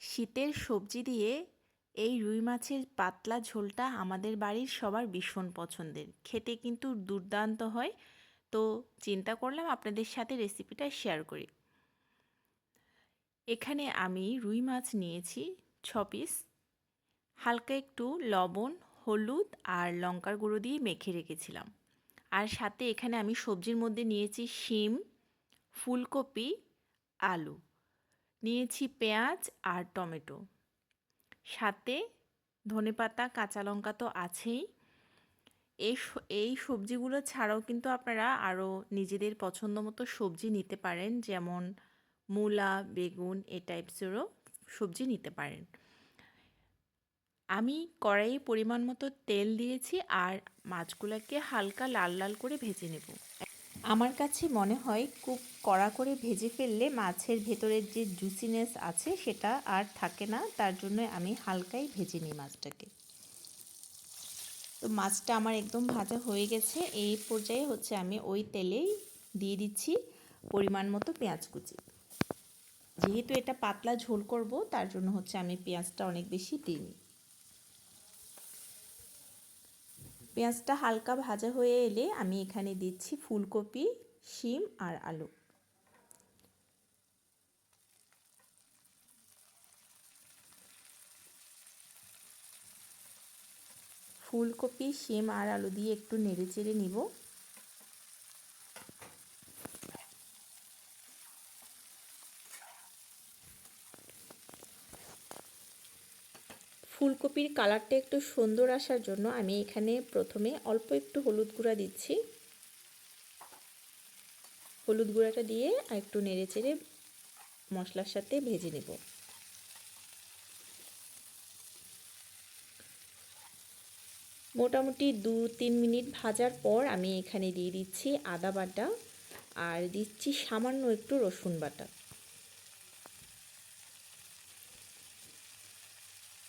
শীতের সবজি দিয়ে এই রুই মাছের পাতলা ঝোলটা আমাদের বাড়ির সবার ভীষণ পছন্দের। খেতে কিন্তু দুর্দান্ত হয়। তো চিন্তা করলাম আপনাদের সাথে রেসিপিটা শেয়ার করি। এখানে আমি রুই মাছ নিয়েছি ছ পিস হালকা একটু লবণ, হলুদ আর লঙ্কার গুঁড়ো দিয়ে মেখে রেখেছিলাম। আর সাথে এখানে আমি সবজির মধ্যে নিয়েছি শিম, ফুলকপি, আলু। নিয়েছি পেঁয়াজ আর টমেটো। সাথে ধনেপাতা, কাঁচা লঙ্কা তো আছেই। এই এই সবজিগুলো ছাড়াও কিন্তু আপনারা আরও নিজেদের পছন্দ মতো সবজি নিতে পারেন। যেমন মূলা, বেগুন, এ টাইপসেরও সবজি নিতে পারেন। আমি কড়াইয়ে পরিমাণ মতো তেল দিয়েছি আর মাছগুলোকে হালকা লাল লাল করে ভেজে নেব। আমার কাছে মনে হয় খুব কড়া করে ভেজে ফেললে মাছের ভেতরের যে জুসিনেস আছে সেটা আর থাকে না, তার জন্য আমি হালকাই ভেজে নিই মাছটাকে। তো মাছটা আমার একদম ভাজা হয়ে গেছে, এই পর্যায়ে হচ্ছে আমি ওই তেলেই দিয়ে দিচ্ছি পরিমাণ মতো পেঁয়াজ কুচি। যেহেতু এটা পাতলা ঝোল করব, তার জন্য হচ্ছে আমি পেঁয়াজটা অনেক বেশি দিইনি। পেঁয়াজটা হালকা ভাজা হয়ে এলে আমি এখানে দিচ্ছি ফুলকপি, শিম আর আলু। ফুলকপি, শিম আর আলু দিয়ে একটু নেড়ে চেড়ে নিব। ফুলকপির কালারটা একটু সুন্দর আসার জন্য আমি এখানে প্রথমে অল্প একটু হলুদ গুঁড়া দিচ্ছি। হলুদ গুঁড়াটা দিয়ে আর একটু নেড়ে চেড়ে মশলার সাথে ভেজে নেব। মোটামুটি দু তিন মিনিট ভাজার পর আমি এখানে দিয়ে দিচ্ছি আদা বাটা আর দিচ্ছি সামান্য একটু রসুন বাটা।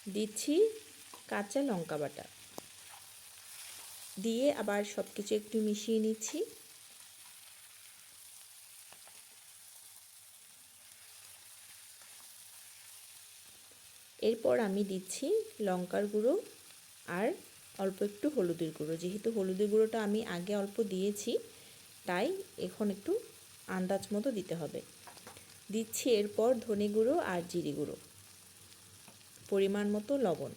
দিচ্ছি কাঁচা লঙ্কা বাটা। দিয়ে আবার সব কিছু একটু মিশিয়ে নিচ্ছি। এরপর আমি দিচ্ছি লঙ্কার গুঁড়ো আর অল্প একটু হলুদের গুঁড়ো। যেহেতু হলুদের গুঁড়োটা আমি আগে অল্প দিয়েছি, তাই এখন একটু আন্দাজ মতো দিতে হবে। দিচ্ছি এরপর ধনে গুঁড়ো আর জিরে গুঁড়ো। পরিমাণ মতো লবণ।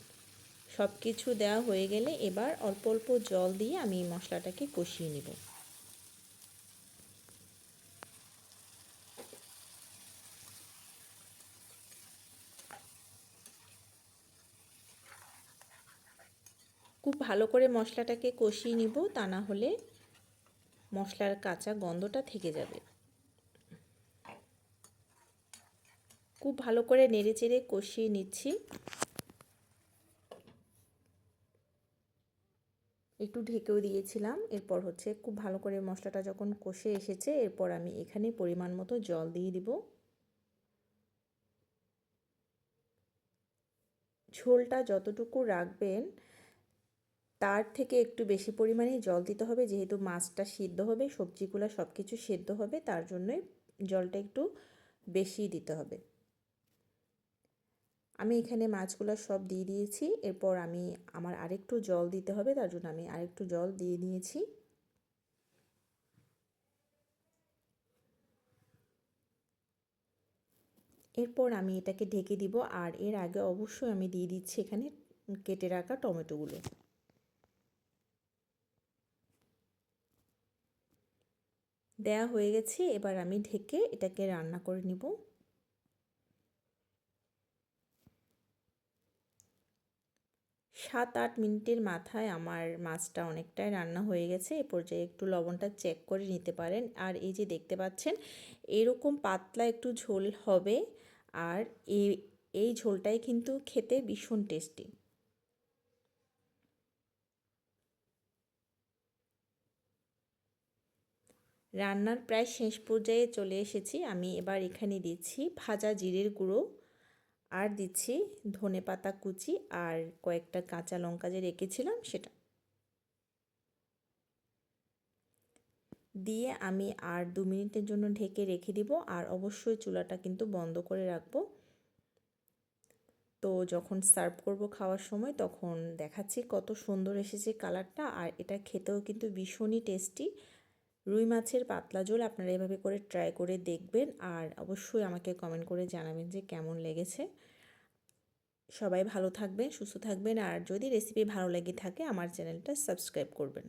সব কিছু দেওয়া হয়ে গেলে এবার অল্প অল্প জল দিয়ে আমি মশলাটাকে কষিয়ে নেব। খুব ভালো করে মশলাটাকে কষিয়ে নিব, তা না হলে মশলার কাঁচা গন্ধটা থেকে যাবে। খুব ভালো করে নেড়ে চেড়ে কষিয়ে নিচ্ছি। একটু ঢেকেও দিয়েছিলাম, এরপর হচ্ছে খুব ভালো করে মশলাটা যখন কষে এসেছে, এরপর আমি এখানে পরিমাণ মতো জল দিয়ে দিব। ঝোলটা যতটুকু রাখবেন, তার থেকে একটু বেশি পরিমাণে জল দিতে হবে, যেহেতু মাছটা সিদ্ধ হবে, সবজিগুলো সব কিছু সেদ্ধ হবে, তার জন্যই জলটা একটু বেশি দিতে হবে। আমি এখানে মাছগুলো সব দিয়ে দিয়েছি। এরপর আমি আমার আরেকটু জল দিতে হবে, তার জন্য আমি আরেকটু জল দিয়ে নিয়েছি। এরপর আমি এটাকে ঢেকে দিব, আর এর আগে অবশ্যই আমি দিয়ে দিচ্ছি এখানে কেটে রাখা টমেটোগুলো। দেয়া হয়ে গেছে, এবার আমি ঢেকে এটাকে রান্না করে নিব। সাত আট মিনিটের মাথায় আমার মাছটা অনেকটাই রান্না হয়ে গেছে। এ পর্যায়ে একটু লবণটা চেক করে নিতে পারেন। আর এই যে দেখতে পাচ্ছেন, এরকম পাতলা একটু ঝোল হবে। আর এই এই ঝোলটাই কিন্তু খেতে ভীষণ টেস্টি রান্নার প্রায় শেষ পর্যায়ে চলে এসেছি। আমি এবার এখানে দিচ্ছি ভাজা জিরের গুঁড়ো। আর দিচ্ছি ধনে পাতা কুচি আর কয়েকটা কাঁচা লঙ্কা যে রেখেছিলাম সেটা। দিয়ে আমি আর দু মিনিটের জন্য ঢেকে রেখে দিব আর অবশ্যই চুলাটা কিন্তু বন্ধ করে রাখব। তো যখন সার্ভ করব খাওয়ার সময় তখন দেখাচ্ছি কত সুন্দর এসেছে কালারটা আর এটা খেতেও কিন্তু ভীষণই টেস্টি। রুই মাছের পাতলা ঝোল আপনারা এভাবে করে ট্রাই করে দেখবেন আর অবশ্যই আমাকে কমেন্ট করে জানাবেন যে কেমন লেগেছে। সবাই ভালো থাকবেন, সুস্থ থাকবেন আর যদি রেসিপি ভালো লেগে থাকে আমার চ্যানেলটা সাবস্ক্রাইব করবেন।